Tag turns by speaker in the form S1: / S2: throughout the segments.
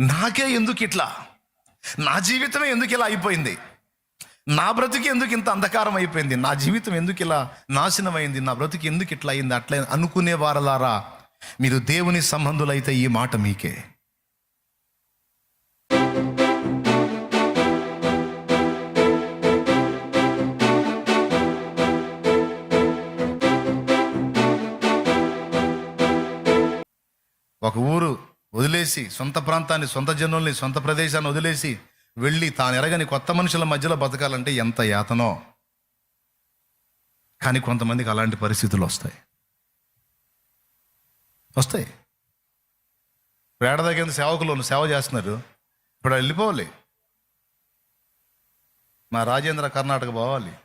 S1: నాకే ఎందుకు ఇట్లా? నా జీవితమే ఎందుకు ఇలా అయిపోయింది? నా బ్రతికి ఎందుకు ఇంత అంధకారం అయిపోయింది? నా జీవితం ఎందుకు ఇలా నాశనం అయింది నా బ్రతికి ఎందుకు ఇట్లా అయింది? అట్లా అనుకునే వారలారా మీరు దేవుని సంబంధులైతే ఈ మాట మీకే. ఒక ఊరు వదిలేసి సొంత ప్రాంతాన్ని సొంత జనుల్ని సొంత ప్రదేశాన్ని వదిలేసి వెళ్ళి తాను ఎరగని కొత్త మనుషుల మధ్యలో బతకాలంటే ఎంత యాతనో. కానీ కొంతమందికి అలాంటి పరిస్థితులు వస్తాయి. వస్తాయి. వేడదగిన సేవకులు సేవ చేస్తున్నారు. ఇప్పుడు వెళ్ళిపోవాలి. మా రాజేంద్ర కర్ణాటక పోవాలి.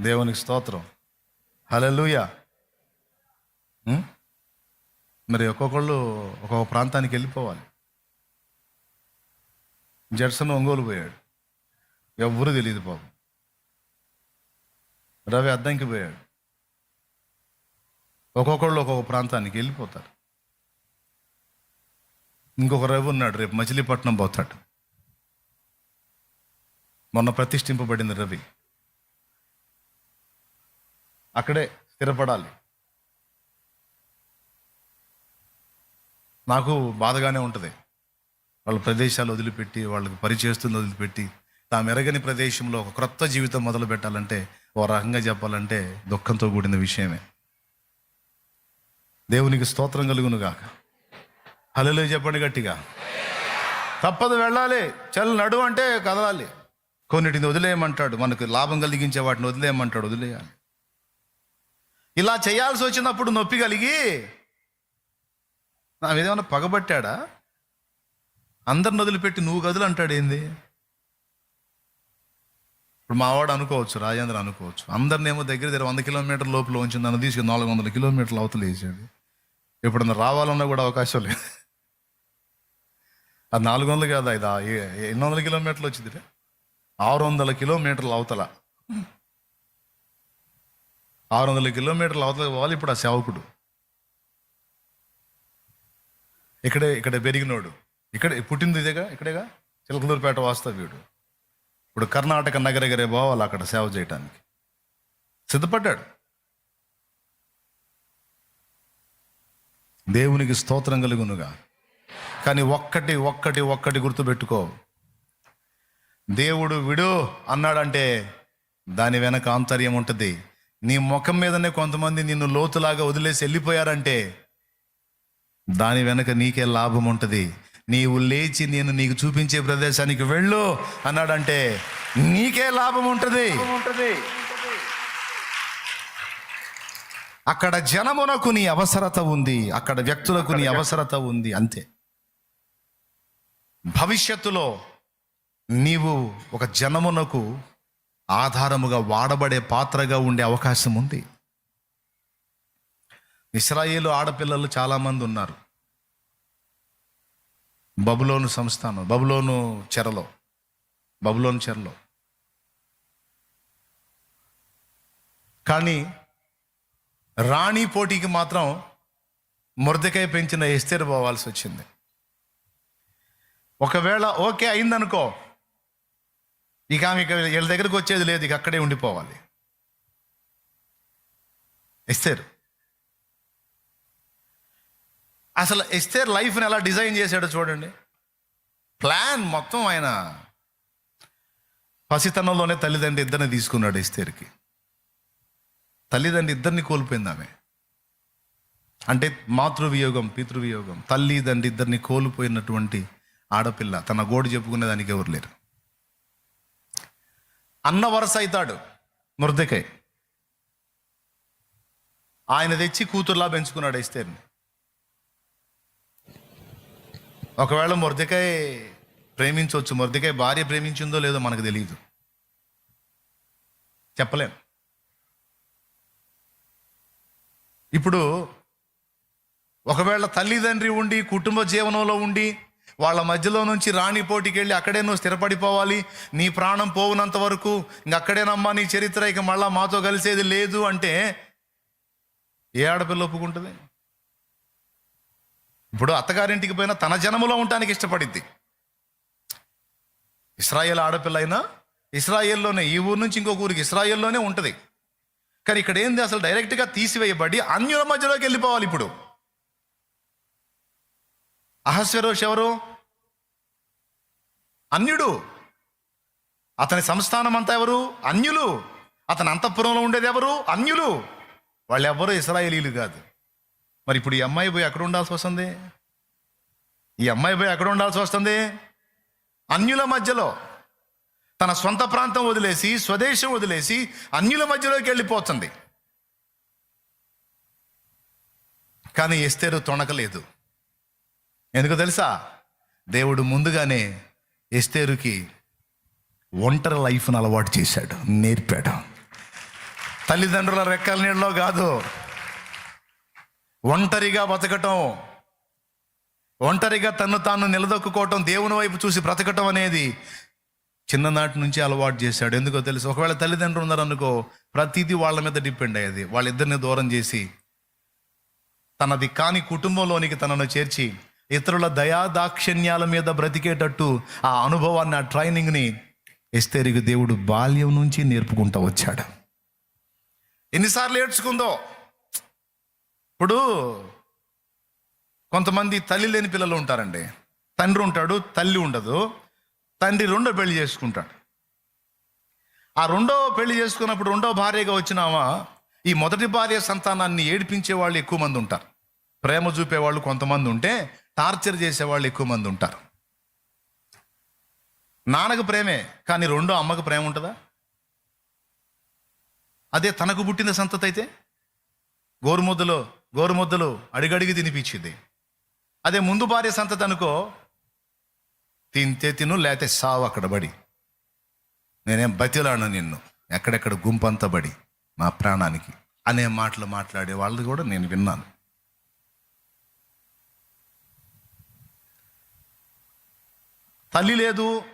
S1: దేవునికి స్తోత్రం. హలెలూయా ఉం? మరి ఒక్కొక్కళ్ళు ఒక్కొక్క ప్రాంతానికి వెళ్ళిపోవాలి. జడ్సన్ ఒంగోలు పోయాడు. ఎవ్వరూ తెలియదు పాపం. రవి అద్దంకి పోయాడు. ఒక్కొక్కళ్ళు ఒక్కొక్క ప్రాంతానికి వెళ్ళిపోతారు. ఇంకొక రవి ఉన్నాడు రేపు మచిలీపట్నం పోతాడు. మొన్న ప్రతిష్ఠింపబడింది రవి. అక్కడే స్థిరపడాలి. నాకు బాధగానే ఉంటుంది. వాళ్ళ ప్రదేశాలు వదిలిపెట్టి వాళ్ళకి పరిచేస్తుంది వదిలిపెట్టి తాము ఎరగని ప్రదేశంలో ఒక క్రొత్త జీవితం మొదలు పెట్టాలంటే ఓ రకంగా చెప్పాలంటే దుఃఖంతో కూడిన విషయమే. దేవునికి స్తోత్రం కలుగును గాక. హలో చెప్పండి గట్టిగా. తప్పదు వెళ్ళాలి. చల్ నడు అంటే కదలాలి. కొన్నిటిని వదిలేయమంటాడు. మనకు లాభం కలిగించే వాటిని వదిలేయమంటాడు. వదిలేయాలి. ఇలా చేయాల్సి వచ్చినప్పుడు నొప్పి కలిగి నా మీద ఏమైనా పగబట్టాడా? అందరిని వదిలిపెట్టి నువ్వు గదులు అంటాడు ఏంది? ఇప్పుడు మావాడు అనుకోవచ్చు రాజేంద్ర అనుకోవచ్చు. అందరినేమో దగ్గర దగ్గర వంద కిలోమీటర్ లోపల ఉంచి నన్ను తీసుకుని నాలుగు వందల కిలోమీటర్లు అవతల వేసాడు. ఎప్పుడన్నా రావాలన్నా కూడా అవకాశం లేదు. అది నాలుగు వందలు కాదు ఇది ఎన్ని వందల కిలోమీటర్లు వచ్చింది ఆరు వందల కిలోమీటర్లు అవతల. ఆరు వందల కిలోమీటర్లు అవతల పోవాలి ఇప్పుడు ఆ సేవకుడు. ఇక్కడే ఇక్కడ పెరిగినోడు. ఇక్కడే పుట్టింది ఇదేగా? ఇక్కడేగా? చిలకలూరుపేట వాస్తవ్యుడు. ఇప్పుడు కర్ణాటక నగరగరే పోవాలి అక్కడ సేవ చేయటానికి. సిద్ధపడ్డాడు. దేవునికి స్తోత్రం కలుగునుగా. కానీ ఒక్కటి ఒక్కటి ఒక్కటి గుర్తుపెట్టుకో. దేవుడు విడు అన్నాడంటే దాని వెనక ఆంతర్యం ఉంటుంది. నీ ముఖం మీదనే కొంతమంది నిన్ను లోతులాగా వదిలేసి వెళ్ళిపోయారంటే దాని వెనక నీకే లాభం ఉంటుంది. నీవు లేచి నేను నీకు చూపించే ప్రదేశానికి వెళ్ళు అన్నాడంటే నీకే లాభం ఉంటుంది. అక్కడ జనమునకు నీ అవసరత ఉంది. అక్కడ వ్యక్తులకు నీ అవసరత ఉంది అంతే. భవిష్యత్తులో నీవు ఒక జనమునకు ఆధారముగా వాడబడే పాత్రగా ఉండే అవకాశం ఉంది. ఇస్రాయేలు ఆడపిల్లలు చాలామంది ఉన్నారు. బబులోను సంస్థానం బబులోను చెరలో బబులోను చెరలో. కానీ రాణి పోటీకి మాత్రం మురదకాయ పెంచిన ఎస్తేరు పోవాల్సి వచ్చింది. ఒకవేళ ఓకే అయిందనుకో ఇక ఆమె ఇక వీళ్ళ దగ్గరకు వచ్చేది లేదు ఇక అక్కడే ఉండిపోవాలి. ఎస్తేరు. అసలు ఎస్తేర్ లైఫ్ని ఎలా డిజైన్ చేశాడో చూడండి. ప్లాన్ మొత్తం ఆయన పసితనంలోనే తల్లిదండ్రి ఇద్దరిని తీసుకున్నాడు ఎస్తేర్కి. తల్లిదండ్రి ఇద్దరిని కోల్పోయింది ఆమె. అంటే మాతృవియోగం పితృవియోగం తల్లిదండ్రి ఇద్దరిని కోల్పోయినటువంటి ఆడపిల్ల తన గోడు చెప్పుకునే దానికి ఎవరు లేరు. అన్న వరస అవుతాడు మురదకై ఆయన తెచ్చి కూతుర్లా పెంచుకున్నాడు ఎస్తేర్ని. ఒకవేళ మురదకాయ ప్రేమించవచ్చు మురదకాయ భార్య ప్రేమించిందో లేదో మనకు తెలియదు చెప్పలేం. ఇప్పుడు ఒకవేళ తల్లిదండ్రి ఉండి కుటుంబ జీవనంలో ఉండి వాళ్ళ మధ్యలో నుంచి రాణి పోటీకి వెళ్ళి అక్కడే నువ్వు స్థిరపడిపోవాలి నీ ప్రాణం పోవునంత వరకు ఇంక అక్కడేనమ్మా నీ చరిత్ర ఇక మళ్ళా మాతో కలిసేది లేదు అంటే ఏ ఆడపిల్ల ఒప్పుకుంటుంది? ఇప్పుడు అత్తగారింటికి పోయినా తన జనములో ఉండటానికి ఇష్టపడింది ఇస్రాయేల్ ఆడపిల్ల అయినా ఇస్రాయేల్లోనే ఈ ఊరు నుంచి ఇంకొక ఊరికి ఇస్రాయేల్లోనే ఉంటుంది. కానీ ఇక్కడ ఏంది అసలు డైరెక్ట్గా తీసివేయబడి అన్యుల మధ్యలోకి వెళ్ళిపోవాలి ఇప్పుడు. అహస్వరోష్ ఎవరు? అన్యుడు. అతని సంస్థానం అంతా ఎవరు? అన్యులు. అతని అంతఃపురంలో ఉండేది ఎవరు? అన్యులు. వాళ్ళు ఎవరు ఇస్రాయేలీలు కాదు. మరి ఇప్పుడు ఈ అమ్మాయి పోయి ఎక్కడ ఉండాల్సి వస్తుంది? ఈ అమ్మాయి పోయి ఎక్కడ ఉండాల్సి వస్తుంది? అన్యుల మధ్యలో తన సొంత ప్రాంతం వదిలేసి స్వదేశం వదిలేసి అన్యుల మధ్యలోకి వెళ్ళిపోతుంది. కానీ ఎస్తేరు తొణకలేదు. ఎందుకు తెలుసా? దేవుడు ముందుగానే ఎస్తేరుకి ఒంటరి లైఫ్ను అలవాటు చేశాడు నేర్పాడు. తల్లిదండ్రుల రెక్కల నీళ్ళలో కాదు ఒంటరిగా బతకటం ఒంటరిగా తను తాను నిలదొక్కుకోవటం దేవుని వైపు చూసి బ్రతకటం అనేది చిన్ననాటి నుంచి అలవాటు చేశాడు. ఎందుకో తెలుసు? ఒకవేళ తల్లిదండ్రులు ఉన్నారనుకో ప్రతిదీ వాళ్ళ మీద డిపెండ్ అయ్యేది. వాళ్ళిద్దరిని దూరం చేసి తనది కాని కుటుంబంలోనికి తనను చేర్చి ఇతరుల దయాదాక్షిణ్యాల మీద బ్రతికేటట్టు ఆ అనుభవాన్ని ఆ ట్రైనింగ్ని ఎస్తేరికి దేవుడు బాల్యం నుంచి నేర్పుకుంటూ వచ్చాడు. ఎన్నిసార్లు ఏడ్చుకుందో? ఇప్పుడు కొంతమంది తల్లి లేని పిల్లలు ఉంటారండి. తండ్రి ఉంటాడు తల్లి ఉండదు. తండ్రి రెండో పెళ్ళి చేసుకుంటాడు. ఆ రెండో పెళ్ళి చేసుకున్నప్పుడు రెండో భార్యగా వచ్చినామా ఈ మొదటి భార్య సంతానాన్ని ఏడిపించే వాళ్ళు ఎక్కువ మంది ఉంటారు. ప్రేమ చూపే వాళ్ళు కొంతమంది ఉంటే టార్చర్ చేసే వాళ్ళు ఎక్కువ మంది ఉంటారు. నాన్నకు ప్రేమే కానీ రెండో అమ్మకు ప్రేమ ఉంటుందా? అదే తనకు పుట్టిన సంతతి అయితే? గోరుముద్దలో గోరుముద్దలు అడిగడిగి తినిపించింది. అదే ముందు భార్య సంతతి అనుకో తింటే తిను లేతే సావు అక్కడ బడి నేనేం బతిలాను నిన్ను ఎక్కడెక్కడ గుంపంతా బడి నా ప్రాణానికి అనే మాటలు మాట్లాడే వాళ్ళు కూడా నేను విన్నాను. తల్లి లేదు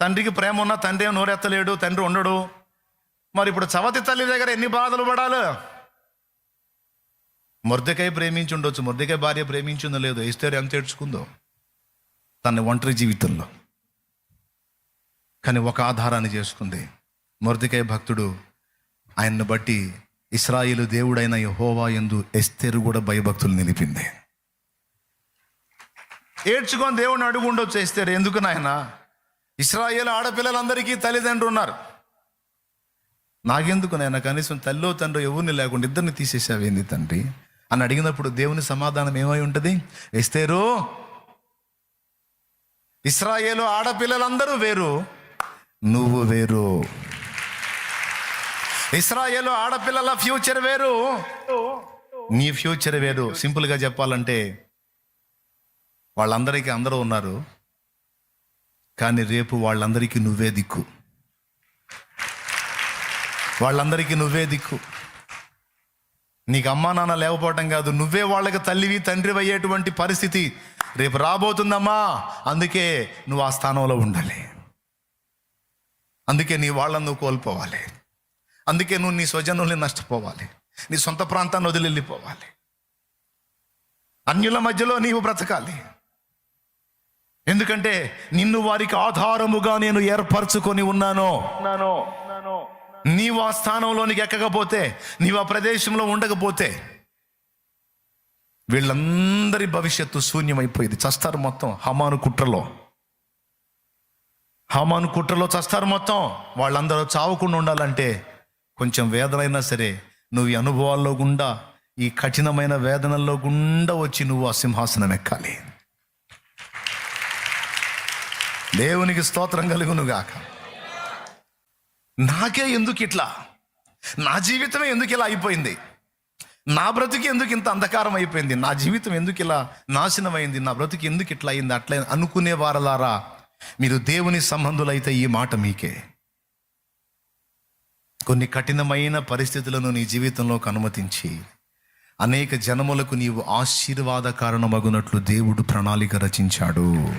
S1: తండ్రికి ప్రేమ ఉన్నా తండ్రి నోరెత్తలేడు తండ్రి ఉండడు. మరి ఇప్పుడు చవతి తల్లి దగ్గర ఎన్ని బాధలు పడాలి? మొర్దకాయ ప్రేమించి ఉండొచ్చు మొర్దకాయ భార్య ప్రేమించిందో లేదో ఇస్తారు ఎంత ఏడ్చుకుందో? తన ఒంటరి జీవితంలో. కానీ ఒక ఆధారాన్ని చేసుకుంది. మొర్దికాయ భక్తుడు ఆయన్ను బట్టి ఇస్రాయేలు దేవుడైన యహోవా ఎందు ఎస్తేరు కూడా భయభక్తులు నిలిపింది. ఏడ్చుకొని దేవుడిని అడుగు ఉండొచ్చు ఎస్తేరు. ఎందుకు నాయన? ఇస్రాయేల్ ఆడపిల్లలందరికీ తల్లిదండ్రులు ఉన్నారు. నాకెందుకు నాయన? కనీసం తల్లో తండ్రి ఎవరిని లేకుండా ఇద్దరిని తీసేసావేంది తండ్రి? అని అడిగినప్పుడు దేవుని సమాధానం ఏమై ఉంటుంది? ఎస్తేరు ఇస్రాయేలు ఆడపిల్లలందరూ వేరు నువ్వు వేరు. ఇస్రాయేలు ఆడపిల్లల ఫ్యూచర్ వేరు నీ ఫ్యూచర్ వేరు. సింపుల్గా చెప్పాలంటే వాళ్ళందరికీ అందరూ ఉన్నారు కానీ రేపు వాళ్ళందరికీ నువ్వే దిక్కు. వాళ్ళందరికీ నువ్వే దిక్కు. నీకు అమ్మా నాన్న లేకపోవటం కాదు నువ్వే వాళ్ళకి తల్లివి తండ్రి అయ్యేటువంటి పరిస్థితి. రేపు రాబోతుందమ్మా. అందుకే నువ్వు ఆ స్థానంలో ఉండాలి. అందుకే నీ వాళ్ళని నువ్వు కోల్పోవాలి. అందుకే నువ్వు నీ స్వజనుల్ని నష్టపోవాలి. నీ సొంత ప్రాంతాన్ని వదిలి వెళ్ళిపోవాలి అన్యుల మధ్యలో నీవు బ్రతకాలి. ఎందుకంటే నిన్ను వారికి ఆధారముగా నేను ఏర్పరచుకొని ఉన్నాను. నీవు ఆ స్థానంలోనికి ఎక్కకపోతే నీవు ఆ ప్రదేశంలో ఉండకపోతే వీళ్ళందరి భవిష్యత్తు శూన్యమైపోయింది. చస్తారు మొత్తం హమాను కుట్రలో. హమాను కుట్రలో చస్తారు మొత్తం. వాళ్ళందరూ చావకుండా ఉండాలంటే కొంచెం వేదనైనా సరే నువ్వు ఈ అనుభవాల్లో గుండా ఈ కఠినమైన వేదనల్లో గుండా వచ్చి నువ్వు ఆ సింహాసనం ఎక్కాలి. దేవునికి స్తోత్రం కలుగును గాక నాకే ఎందుకు ఇట్లా? నా జీవితమే ఎందుకు ఇలా అయిపోయింది? నా బ్రతికి ఎందుకు ఇంత అంధకారం అయిపోయింది? నా జీవితం ఎందుకు ఇలా నాశనమైంది? నా బ్రతికి ఎందుకు ఇట్లా అయింది? అట్లా అనుకునే వారలారా మీరు దేవుని సంబంధులైతే ఈ మాట మీకే. కొన్ని కఠినమైన పరిస్థితులను నీ జీవితంలోకి అనుమతించి అనేక జనములకు నీవు ఆశీర్వాద కారణమగునట్లు దేవుడు ప్రణాళిక రచించాడు.